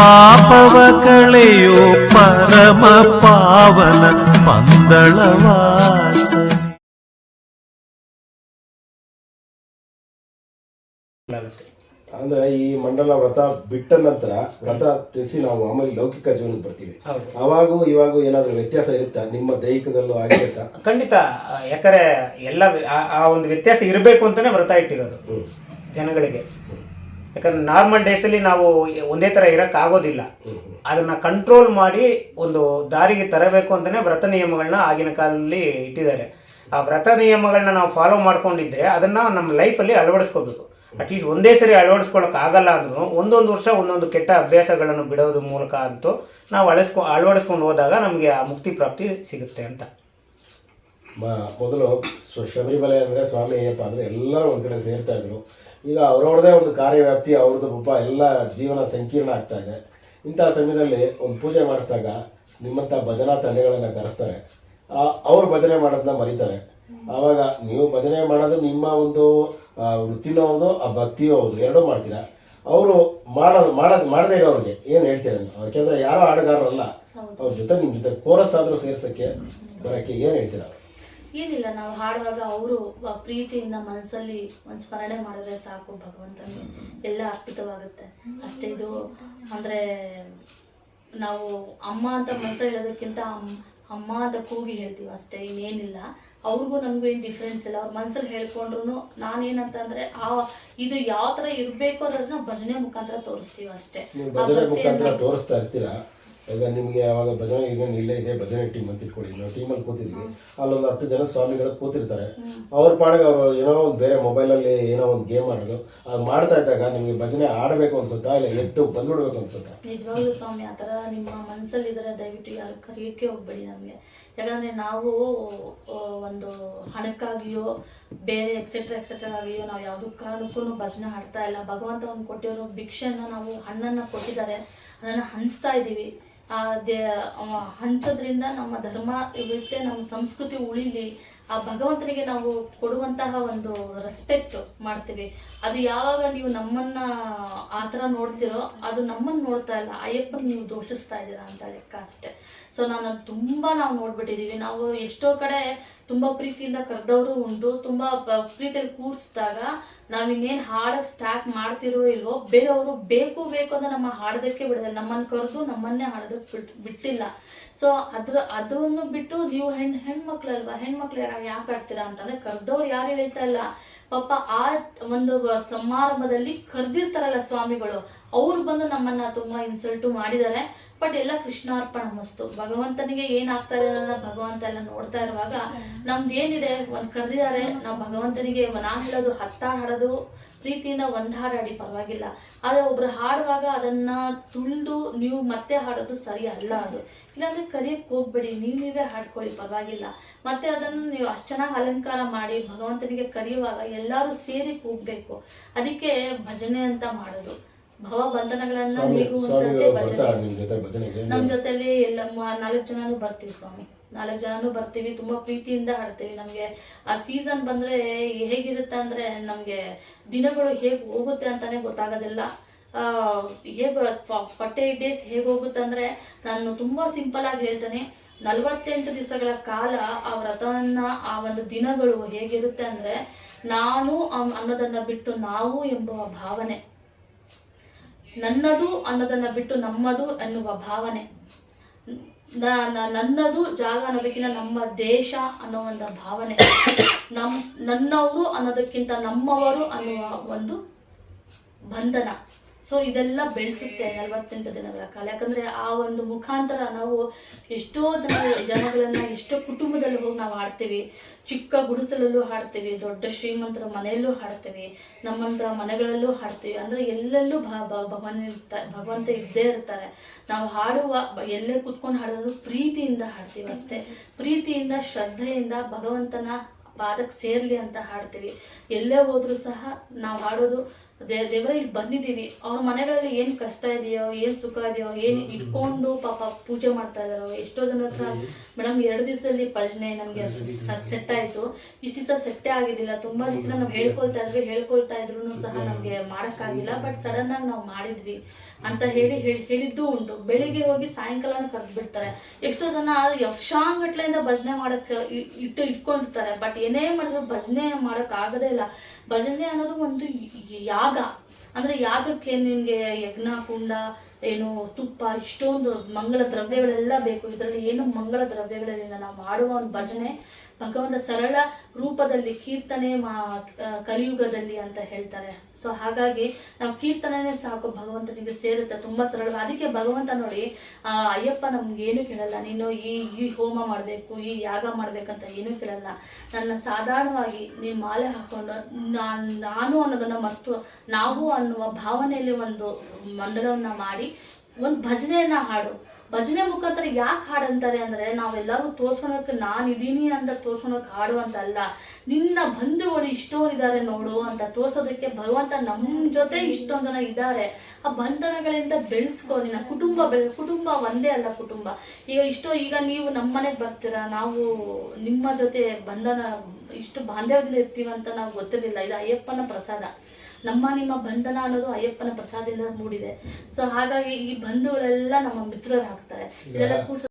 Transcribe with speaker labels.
Speaker 1: ಪಾಪವ ಕಳೆಯೋ ಪರಮ ಪಾವನ
Speaker 2: ಪಂದಳವಾಸ
Speaker 3: ಅಂದ್ರೆ ಈ ಮಂಡಲ ವ್ರತ ಬಿಟ್ಟ ನಂತರ ವ್ರತ ತೆಸಿ ನಾವು ಆಮೇಲೆ ಲೌಕಿಕ ಜೀವನಕ್ಕೆ ಬರ್ತೀವಿ. ಅವಾಗ ಇವಾಗೂ ಏನಾದ್ರೂ ವ್ಯತ್ಯಾಸ ಇರುತ್ತಾ? ನಿಮ್ಮ ದೈಹಿಕದಲ್ಲೂ ಆಗಿರುತ್ತಾ
Speaker 2: ಖಂಡಿತ. ಯಾಕಂದ್ರೆ ಎಲ್ಲ ಆ- ಆ ಒಂದು ವ್ಯತ್ಯಾಸ ಇರಬೇಕು ಅಂತಾನೆ ವ್ರತ ಇಟ್ಟಿರೋದು. ಜನಗಳಿಗೆ. ಯಾಕಂದ್ರೆ ನಾರ್ಮಲ್ ಡೇಸಲ್ಲಿ ನಾವು ಒಂದೇ ಥರ ಇರೋಕ್ಕಾಗೋದಿಲ್ಲ ಅದನ್ನ ಕಂಟ್ರೋಲ್ ಮಾಡಿ ಒಂದು ದಾರಿಗೆ ತರಬೇಕು ಅಂತಲೇ ವ್ರತ ನಿಯಮಗಳನ್ನ ಆಗಿನ ಕಾಲದಲ್ಲಿ ಇಟ್ಟಿದ್ದಾರೆ. ಆ ವ್ರತ ನಿಯಮಗಳನ್ನ ನಾವು ಫಾಲೋ ಮಾಡ್ಕೊಂಡಿದ್ರೆ ಅದನ್ನ ನಮ್ಮ ಲೈಫಲ್ಲಿ ಅಳವಡಿಸ್ಕೋಬೇಕು. ಅಟ್ಲೀಸ್ಟ್ ಒಂದೇ ಸರಿ ಆಗಲ್ಲ ಅಂದ್ರೂ ಒಂದೊಂದು ವರ್ಷ ಒಂದೊಂದು ಕೆಟ್ಟ ಅಭ್ಯಾಸಗಳನ್ನು ಬಿಡೋದ್ರ ಮೂಲಕ ಅಂತೂ ನಾವು ಅಳಿಸ್ಕೊ, ಅಳವಡಿಸ್ಕೊಂಡು ಹೋದಾಗ ನಮಗೆ ಆ ಮುಕ್ತಿ ಪ್ರಾಪ್ತಿ ಸಿಗುತ್ತೆ ಅಂತ.
Speaker 3: ಮ- ಮೊದಲು ಸ್ವ- ಶಬರಿಮಲೆ ಅಂದರೆ ಸ್ವಾಮಿ ಅಯ್ಯಪ್ಪ ಅಂದರೆ ಎಲ್ಲರೂ ಒಂದು ಕಡೆ ಸೇರ್ತಾ ಇದ್ರು. ಈಗ ಅವ್ರವ್ರದೇ ಒಂದು ಕಾರ್ಯವ್ಯಾಪ್ತಿ ಅವ್ರದ್ದು ಪಾಪ ಎಲ್ಲ ಜೀವನ ಸಂಕೀರ್ಣ ಆಗ್ತಾ ಇದೆ. ಇಂಥ ಸಮಯದಲ್ಲಿ ಒಂದು ಪೂಜೆ ಮಾಡಿಸಿದಾಗ ನಿಮ್ಮಂಥ ಭಜನಾ ತಂಡಗಳನ್ನು ಕರೆಸ್ತಾರೆ. ಅವ್ರು ಭಜನೆ ಮಾಡೋದನ್ನ ಮರೀತಾರೆ. ಆವಾಗ ನೀವು ಭಜನೆ ಮಾಡೋದು ನಿಮ್ಮ ಒಂದು ವೃತ್ತಿನೋ ವೃತ್ತಿನೂ ಹೌದು ಆ ಭಕ್ತಿಯೋ ಹೌದು ಎರಡೂ ಮಾಡ್ತೀರಾ? ಅವರು ಮಾಡೋದು ಮಾಡೋದು ಮಾಡದೇ ಇರೋರಿಗೆ ಏನು ಹೇಳ್ತೀರ ನೀವು? ಯಾಕೆಂದ್ರೆ ಯಾರೋ ಹಾಡುಗಾರರಲ್ಲ ಅವ್ರ ಜೊತೆ ನಿಮ್ಮ ಜೊತೆ ಕೋರಸ್ ಆದರೂ ಸೇರ್ಸೋಕ್ಕೆ ಬರೋಕ್ಕೆ ಏನು ಹೇಳ್ತೀರಾ?
Speaker 4: ಏನಿಲ್ಲ ನಾವು ಹಾಡುವಾಗ ಅವರು ಪ್ರೀತಿಯಿಂದ ಮನಸ್ಸಲ್ಲಿ ಒಂದು ಸ್ಮರಣೆ ಮಾಡಿದ್ರೆ ಸಾಕು ಭಗವಂತನಿಗೆ ಎಲ್ಲ ಅರ್ಪಿತವಾಗುತ್ತೆ. ಅಷ್ಟೇ ಇದು ಅಂದರೆ ನಾವು ಅಮ್ಮ ಅಂತ ಮನಸ್ಸಲ್ಲಿ ಹೇಳೋದಕ್ಕಿಂತ ಅಮ್- ಅಮ್ಮ ಅಂತ ಕೂಗಿ ಹೇಳ್ತೀವಿ ಅಷ್ಟೇ ಇನ್ನೇನಿಲ್ಲ. ಅವ್ರಿಗೂ ನಮಗೂ ಏನು ಡಿಫ್ರೆನ್ಸ್ ಇಲ್ಲ. ಅವ್ರ ಮನಸ್ಸಲ್ಲಿ ಹೇಳ್ಕೊಂಡ್ರು ನಾನೇನಂತಂದರೆ ಆ ಇದು ಯಾವ ಥರ ಇರಬೇಕು ಅನ್ನೋದನ್ನ ಭಜನೆ ಮುಖಾಂತರ ತೋರಿಸ್ತೀವಿ ಅಷ್ಟೇ.
Speaker 3: ತೋರಿಸ್ತಾ ಇರ್ತೀರಾ? ಈಗ ನಿಮಗೆ ಯಾವಾಗ ಭಜನೆ ಈಗ ಇಲ್ಲೇ ಇದೆ ಭಜನೆ ಟೀಮ್ ಅಂತ ಇಟ್ಕೊಳ್ಳಿ. ನಾವು ಟೀಮಲ್ಲಿ ಕೂತಿದ್ವಿ. ಅಲ್ಲೊಂದು ಹತ್ತು ಜನ ಸ್ವಾಮಿಗಳು ಕೂತಿರ್ತಾರೆ. ಅವ್ರ ಪಾಡಿಗೆ ಅವರು ಏನೋ ಒಂದು ಬೇರೆ ಮೊಬೈಲಲ್ಲಿ ಏನೋ ಒಂದು ಗೇಮ್ ಆಡೋದು. ಅದು ಮಾಡ್ತಾ ಇದ್ದಾಗ ನಿಮಗೆ ಭಜನೆ ಆಡಬೇಕು ಅನ್ಸುತ್ತಾ? ಇಲ್ಲ ಎದ್ದು ಬಂದ್ಬಿಡ್ಬೇಕು ಅನ್ಸುತ್ತಾ?
Speaker 4: ನಿಜವಾಗ್ಲೂ ಸ್ವಾಮಿ ಆ ಥರ ನಿಮ್ಮ ಮನಸ್ಸಲ್ಲಿದ್ದರೆ ದಯವಿಟ್ಟು ಯಾರು ಕರೆಯೋಕ್ಕೆ ಹೋಗ್ಬೇಡಿ ನಮಗೆ. ಯಾಕಂದರೆ ನಾವು ಒಂದು ಹಣಕ್ಕಾಗಿಯೋ ಬೇರೆ ಎಕ್ಸೆಟ್ರಾ ಎಕ್ಸೆಟ್ರಾ ಆಗಿಯೋ ನಾವು ಯಾವುದೂ ಕಾರಣಕ್ಕೂ ಭಜನೆ ಹಾಡ್ತಾ ಇಲ್ಲ. ಭಗವಂತ ಒಂದು ಕೊಟ್ಟಿರೋ ಭಿಕ್ಷೆಯನ್ನು ನಾವು ಹಣ್ಣನ್ನು ಕೊಟ್ಟಿದ್ದಾರೆ. ಅದನ್ನು ಹಂಚ್ತಾ ಇದ್ದೀವಿ ದೇ ಅವ ಹಂಚೋದ್ರಿಂದ ನಮ್ಮ ಧರ್ಮ ಇರುತ್ತೆ ನಮ್ಮ ಸಂಸ್ಕೃತಿ ಉಳಿಲಿ ಆ ಭಗವಂತನಿಗೆ ನಾವು ಕೊಡುವಂತಹ ಒಂದು ರೆಸ್ಪೆಕ್ಟ್ ಮಾಡ್ತೀವಿ. ಅದು ಯಾವಾಗ ನೀವು ನಮ್ಮನ್ನ ಆ ಥರ ನೋಡ್ತಿರೋ ಅದು ನಮ್ಮನ್ನು ನೋಡ್ತಾ ಇಲ್ಲ. ಅಯ್ಯಪ್ಪನ ನೀವು ದೋಷಿಸ್ತಾ ಇದ್ದೀರಾ ಅಂತ ಲೆಕ್ಕ ಅಷ್ಟೆ. ಸೊ ನಾನು ಅದು ತುಂಬ ನಾವು ನೋಡ್ಬಿಟ್ಟಿದ್ದೀವಿ. ನಾವು ಎಷ್ಟೋ ಕಡೆ ತುಂಬ ಪ್ರೀತಿಯಿಂದ ಕರೆದವರು ಉಂಟು. ತುಂಬ ಪ್ರೀತಿಯಲ್ಲಿ ಕೂರಿಸಿದಾಗ ನಾವು ಇನ್ನೇನು ಹಾಡಕ್ಕೆ ಸ್ಟಾರ್ಟ್ ಮಾಡ್ತಿರೋ ಇಲ್ವೋ, ಬೇರೆಯವರು ಬೇಕು ಬೇಕು ಅಂತ ನಮ್ಮ ಹಾಡೋದಕ್ಕೆ ಬಿಡೋದಿಲ್ಲ. ನಮ್ಮನ್ನು ಕರೆದು ನಮ್ಮನ್ನೇ ಹಾಡೋದಕ್ಕೆ ಬಿಟ್ಟು ಬಿಟ್ಟಿಲ್ಲ. ಸೊ ಅದ್ರ, ಅದನ್ನು ಬಿಟ್ಟು ನೀವು ಹೆಣ್, ಹೆಣ್ಮಕ್ಳಲ್ವಾ? ಹೆಣ್ಮಕ್ಳು ಯಾಕೆ ಆಡ್ತೀರಾ ಅಂತಂದ್ರೆ ಕರೆದವ್ರು ಯಾರು ಹೇಳ್ತಾ ಇಲ್ಲ. ಪಾಪ ಆ ಒಂದು ಸಮಾರಂಭದಲ್ಲಿ ಕರೆದಿರ್ತಾರಲ್ಲ ಸ್ವಾಮಿಗಳು, ಅವ್ರು ಬಂದು ನಮ್ಮನ್ನ ತುಂಬಾ ಇನ್ಸಲ್ಟು ಮಾಡಿದ್ದಾರೆ. ಬಟ್ ಎಲ್ಲ ಕೃಷ್ಣಾರ್ಪಣ ಮಸ್ತು. ಭಗವಂತನಿಗೆ ಏನಾಗ್ತಾ ಇದೆ ಭಗವಂತ ಎಲ್ಲ ನೋಡ್ತಾ ಇರುವಾಗ ನಮ್ದು ಏನಿದೆ? ಒಂದು ಕರೆದಿದ್ದಾರೆ, ನಾವು ಭಗವಂತನಿಗೆ ನಾನು ಹೇಳೋದು, ಹತ್ತಾಡು ಹಾಡೋದು, ಪ್ರೀತಿಯಿಂದ ಒಂದು ಹಾಡು ಹಾಡಿ, ಪರವಾಗಿಲ್ಲ. ಆದರೆ ಒಬ್ರು ಹಾಡುವಾಗ ಅದನ್ನ ತುಳಿದು ನೀವು ಮತ್ತೆ ಹಾಡೋದು ಸರಿ ಅಲ್ಲ ಅದು. ಇಲ್ಲಾಂದ್ರೆ ಕರಿಯಕ್ಕೆ ಹೋಗ್ಬೇಡಿ, ನೀವು ನೀವೇ ಹಾಡ್ಕೊಳ್ಳಿ, ಪರವಾಗಿಲ್ಲ. ಮತ್ತೆ ಅದನ್ನು ನೀವು ಅಷ್ಟು ಚೆನ್ನಾಗಿ ಅಲಂಕಾರ ಮಾಡಿ, ಭಗವಂತನಿಗೆ ಕರೆಯುವಾಗ ಎಲ್ಲರೂ ಸೇರಿ ಕೂಗ್ಬೇಕು. ಅದಕ್ಕೆ ಭಜನೆ ಅಂತ ಮಾಡೋದು. ಭವ ಬಂಧನಗಳನ್ನ ನೀಗುವಂತದ್ದೇ ಭಜನೆ.
Speaker 3: ನಿಮ್ಮ
Speaker 4: ಜೊತೆಲಿ ಎಲ್ಲ ನಾಲ್ಕು ಜನನು ಬರ್ತೀವಿ ಸ್ವಾಮಿ. ನಾಲ್ಕು ಜನನು ಬರ್ತೀವಿ. ತುಂಬಾ ಪ್ರೀತಿಯಿಂದ ಹಾಡ್ತೀವಿ. ನಮಗೆ ಆ ಸೀಸನ್ ಬಂದ್ರೆ ಹೇಗಿರುತ್ತೆ ಅಂದ್ರೆ ನಮಗೆ ದಿನಗಳು ಹೇಗೆ ಹೋಗುತ್ತೆ ಅಂತಾನೆ ಗೊತ್ತಾಗೋದಿಲ್ಲ. ಹೇಗೆ ಫಾರ್ಟಿ ಏಟ್ ಡೇಸ್ ಹೇಗೆ ಹೋಗುತ್ತೆ ಅಂದ್ರೆ ನಾನು ತುಂಬಾ ಸಿಂಪಲ್ ಆಗಿ ಹೇಳ್ತೇನೆ. ನಲವತ್ತೆಂಟು ದಿವಸಗಳ ಕಾಲ ಆ ವ್ರತವನ್ನ ಆ ಒಂದು ದಿನಗಳು ಹೇಗಿರುತ್ತೆ ಅಂದ್ರೆ ನಾನು ಅನ್ನೋದನ್ನ ಬಿಟ್ಟು ನಾವು ಎಂಬುವ ಭಾವನೆ. ನನ್ನದು ಅನ್ನೋದನ್ನ ಬಿಟ್ಟು ನಮ್ಮದು ಎನ್ನುವ ಭಾವನೆ. ನನ್ನದು ಜಾಗ ಅನ್ನೋದಕ್ಕಿಂತ ನಮ್ಮ ದೇಶ ಅನ್ನೋ ಒಂದು ಭಾವನೆ. ನಮ್, ನನ್ನವರು ಅನ್ನೋದಕ್ಕಿಂತ ನಮ್ಮವರು ಅನ್ನುವ ಒಂದು ಬಂಧನ. ಸೊ, ಇದೆಲ್ಲ ಬೆಳೆಸುತ್ತೆ ನಲವತ್ತೆಂಟು ದಿನಗಳ ಕಾಲ. ಯಾಕಂದ್ರೆ ಆ ಒಂದು ಮುಖಾಂತರ ನಾವು ಎಷ್ಟೋ ಜನ, ಜನಗಳನ್ನ, ಎಷ್ಟೋ ಹೋಗಿ ನಾವು ಹಾಡ್ತೀವಿ. ಚಿಕ್ಕ ಗುಡಿಸಲಲ್ಲೂ ಹಾಡ್ತೀವಿ, ದೊಡ್ಡ ಶ್ರೀಮಂತರ ಮನೆಯಲ್ಲೂ ಹಾಡ್ತೀವಿ, ನಮ್ಮಂತರ ಮನೆಗಳಲ್ಲೂ ಹಾಡ್ತೀವಿ. ಅಂದ್ರೆ ಎಲ್ಲೆಲ್ಲೂ ಭಗವಾನ್ ಇರ್ತ, ಭಗವಂತ ಇದ್ದೇ ಇರ್ತಾರೆ. ನಾವು ಹಾಡುವ, ಎಲ್ಲೇ ಕುತ್ಕೊಂಡು ಹಾಡಿದ್ರು ಪ್ರೀತಿಯಿಂದ ಹಾಡ್ತೀವಿ ಅಷ್ಟೇ. ಪ್ರೀತಿಯಿಂದ, ಶ್ರದ್ಧೆಯಿಂದ ಭಗವಂತನ ಪಾದಕ್ಕೆ ಸೇರ್ಲಿ ಅಂತ ಹಾಡ್ತೀವಿ. ಎಲ್ಲೇ ಹೋದ್ರೂ ಸಹ ನಾವು ಹಾಡೋದು ದೇ ದೇವರ ಇಲ್ಲಿ ಬಂದಿದ್ದೀವಿ. ಅವ್ರ ಮನೆಗಳಲ್ಲಿ ಏನು ಕಷ್ಟ ಇದೆಯೋ ಏನು ಸುಖ ಇದೆಯೋ ಏನು ಇಟ್ಕೊಂಡು ಪಾಪ ಪೂಜೆ ಮಾಡ್ತಾ ಇದಾರೋ ಎಷ್ಟೋ ಜನ ಹತ್ರ ಮೇಡಮ್ ಎರಡು ದಿವಸದಲ್ಲಿ ಭಜನೆ ನಮಗೆ ಸೆಟ್ ಆಯಿತು. ಇಷ್ಟು ದಿವಸ ಸೆಟ್ಟೇ ಆಗಿರಲಿಲ್ಲ. ತುಂಬ ದಿವಸ ನಾವು ಹೇಳ್ಕೊಳ್ತಾ ಇದ್ವಿ ಹೇಳ್ಕೊಳ್ತಾ ಇದ್ರು ಸಹ ನಮಗೆ ಮಾಡೋಕ್ಕಾಗಿಲ್ಲ. ಬಟ್ ಸಡನ್ ಆಗಿ ನಾವು ಮಾಡಿದ್ವಿ ಅಂತ ಹೇಳಿ ಹೇಳಿ ಹೇಳಿದ್ದು ಉಂಟು. ಬೆಳಿಗ್ಗೆ ಹೋಗಿ ಸಾಯಂಕಾಲನ ಕರೆದು ಬಿಡ್ತಾರೆ ಎಷ್ಟೋ ಜನ ಯಕ್ಷಾಂಗಟ್ಲೆಯಿಂದ ಭಜನೆ ಮಾಡಕ್ ಇಟ್ಟು ಇಟ್ಕೊಂಡಿರ್ತಾರೆ. ಬಟ್ ಏನೇ ಮಾಡಿದ್ರು ಭಜನೆ ಮಾಡೋಕ್ಕಾಗದೇ ಆಗದೇ ಇಲ್ಲ. ಭಜನೆ ಅನ್ನೋದು ಒಂದು ಯ- ಯಾಗ. ಅಂದ್ರೆ ಯಾಗಕ್ಕೆ ನಿಮಗೆ ಯಜ್ಞ ಕುಂಡ ಏನು ತುಪ್ಪ, ಇಷ್ಟೊಂದು ಮಂಗಳ ದ್ರವ್ಯಗಳೆಲ್ಲ ಬೇಕು. ಇದರಲ್ಲಿ ಏನು ಮಂಗಳ ದ್ರವ್ಯಗಳಿಲ್ಲ. ನಾವು ಮಾಡುವ ಒಂದು ಭಜನೆ ಭಗವಂತ ಸರಳ ರೂಪದಲ್ಲಿ ಕೀರ್ತನೆ ಮಾ ಕಲಿಯುಗದಲ್ಲಿ ಅಂತ ಹೇಳ್ತಾರೆ. ಸೊ ಹಾಗಾಗಿ ನಾವು ಕೀರ್ತನೆ ಸಾಕು. ಭಗವಂತನಿಗೆ ಸೇರುತ್ತೆ. ತುಂಬಾ ಸರಳ ಅದಕ್ಕೆ ಭಗವಂತ ನೋಡಿ ಅಯ್ಯಪ್ಪ ನಮ್ಗೆ ಏನು ಕೇಳಲ್ಲ. ನೀನು ಈ ಈ ಹೋಮ ಮಾಡಬೇಕು, ಈ ಯಾಗ ಮಾಡ್ಬೇಕಂತ ಏನು ಕೇಳಲ್ಲ. ನನ್ನ ಸಾಧಾರಣವಾಗಿ ನೀನು ಮಾಲೆ ಹಾಕೊಂಡು ನಾನ್, ನಾನು ಅನ್ನೋದನ್ನ ಮತ್ತು ನಾವು ಅನ್ನುವ ಭಾವನೆಯಲ್ಲಿ ಒಂದು ಮಂಡಲವನ್ನ ಮಾಡಿ ಒಂದು ಭಜನೆಯನ್ನ ಹಾಡು. ಭಜನೆ ಮುಖಾಂತರ ಯಾಕೆ ಹಾಡಂತಾರೆ ಅಂದ್ರೆ ನಾವೆಲ್ಲರೂ ತೋರ್ಸೋಣಕ್ಕೆ ನಾನು ಇದೀನಿ ಅಂತ ತೋರ್ಸೋಣಕ್ಕೆ ಹಾಡು ಅಂತ ಅಲ್ಲ. ನಿನ್ನ ಬಂಧುಗಳು ಇಷ್ಟೋರಿದ್ದಾರೆ ನೋಡು ಅಂತ ತೋರ್ಸೋದಕ್ಕೆ ಭಗವಂತ ನಮ್ಮ ಜೊತೆ ಇಷ್ಟೊಂದು ಜನ ಇದ್ದಾರೆ ಆ ಬಂಧನಗಳಿಂದ ಬೆಳೆಸ್ಕೊ, ನಿನ್ನ ಕುಟುಂಬ ಬೆಳೆ, ಕುಟುಂಬ ಒಂದೇ ಅಲ್ಲ ಕುಟುಂಬ. ಈಗ ಇಷ್ಟೋ, ಈಗ ನೀವು ನಮ್ಮ ಮನೆಗೆ ಬರ್ತೀರಾ, ನಾವು ನಿಮ್ಮ ಜೊತೆ ಬಂಧನ, ಇಷ್ಟು ಬಾಂಧವ್ಯದಲ್ಲಿ ಇರ್ತೀವಿ ಅಂತ ನಾವು ಗೊತ್ತಿರಲಿಲ್ಲ. ಇದು ಅಯ್ಯಪ್ಪನ ಪ್ರಸಾದ. ನಮ್ಮ ನಿಮ್ಮ ಬಂಧನ ಅನ್ನೋದು ಅಯ್ಯಪ್ಪನ ಪ್ರಸಾದದಿಂದ ಮೂಡಿದೆ. ಸೊ ಹಾಗಾಗಿ ಈ ಬಂಧುಗಳೆಲ್ಲ ನಮ್ಮ ಮಿತ್ರರಾಗ್ತಾರೆ. ಇದೆಲ್ಲ ಕೂಡ್ಸ